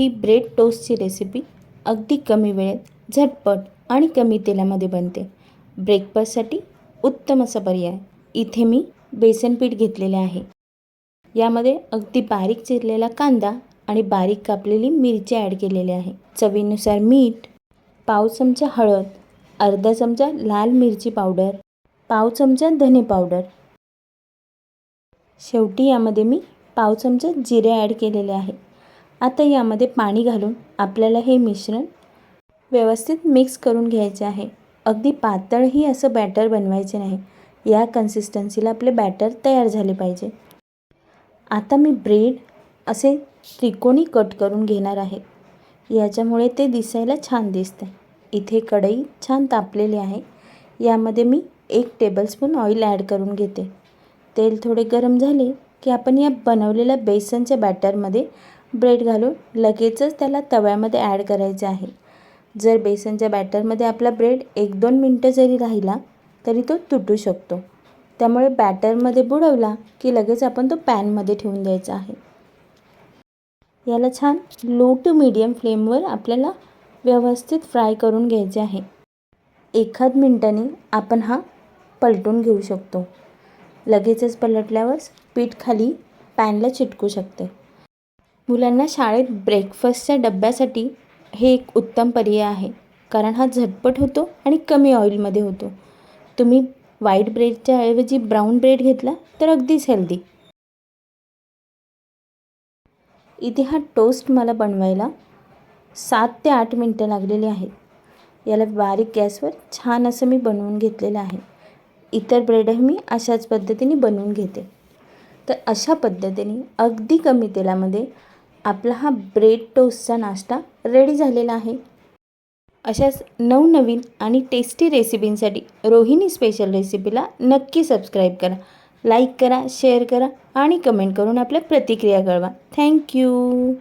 ही bread टोस्टची recipe अगदी कमी वेळेत झटपट आणि कमी तेलामध्ये बनते. ब्रेकफास्टसाठी उत्तम असा पर्याय. इथे मी बेसन पीठ घेतलेले आहे. यामध्ये अगदी बारीक चिरलेला कांदा आणि बारीक कापलेली मिरची ॲड केलेली आहे. चवीनुसार मीठ पाव चमचा हळद अर्धा चमचा लाल मिरची पावडर पाव चमचा धने पावडर. शेवटी यामध्ये मी पाव चमचा जिरे ॲड केलेले आहे. आता यामध्ये पाणी घालून आपल्याला हे मिश्रण व्यवस्थित मिक्स करून घ्यायचे आहे. अगदी पातळही असं बॅटर बनवायचे नाही. या कन्सिस्टन्सीला आपले बॅटर तयार झाले पाहिजे. आता मी ब्रेड असे त्रिकोणी कट करून घेणार आहे. याच्यामुळे ते दिसायला छान दिसते इथे कढई छान तापलेली आहे. यामध्ये मी एक टेबलस्पून ऑइल ॲड करून घेते. तेल थोडे गरम झाले की आपण या बनवलेल्या बेसनच्या बॅटरमध्ये ब्रेड घालून लगेचच त्याला तव्यामध्ये ॲड करायचे आहे. जर बेसनच्या बॅटरमध्ये आपला ब्रेड एक दोन मिनटं जरी राहिला तरी तो तुटू शकतो. त्यामुळे बॅटरमध्ये बुडवला की लगेच आपण तो पॅनमध्ये ठेवून द्यायचा आहे. याला छान लो टू मीडियम फ्लेमवर आपल्याला व्यवस्थित फ्राय करून घ्यायचे आहे. एखाद मिनटाने आपण हा पलटून घेऊ शकतो. लगेचच पलटल्यावर पीठ खाली पॅनला चिटकू शकते. मुलांना शाळेत ब्रेकफास्टच्या डब्यासाठी हे एक उत्तम पर्याय आहे. कारण हा झटपट होतो आणि कमी ऑइलमध्ये होतो. तुम्ही व्हाईट ब्रेडच्या ऐवजी ब्राऊन ब्रेड घेतला तर अगदीच हेल्दी इथे हा टोस्ट मला बनवायला सात ते आठ मिनटं लागलेली आहेत. याला बारीक गॅसवर छान असं मी बनवून घेतलेलं आहे. इतर ब्रेडही मी अशाच पद्धतीने बनवून घेते. तर अशा पद्धतीने अगदी कमी तेलामध्ये आपला हा ब्रेड टोस्टचा नाश्ता रेडी झालेला आहे. अशाच नवनवीन आणि टेस्टी रेसिपींसाठी रोहिणी स्पेशल रेसिपीला नक्की सबस्क्राईब करा. लाईक करा शेअर करा आणि कमेंट करून आपल्या प्रतिक्रिया कळवा. थँक्यू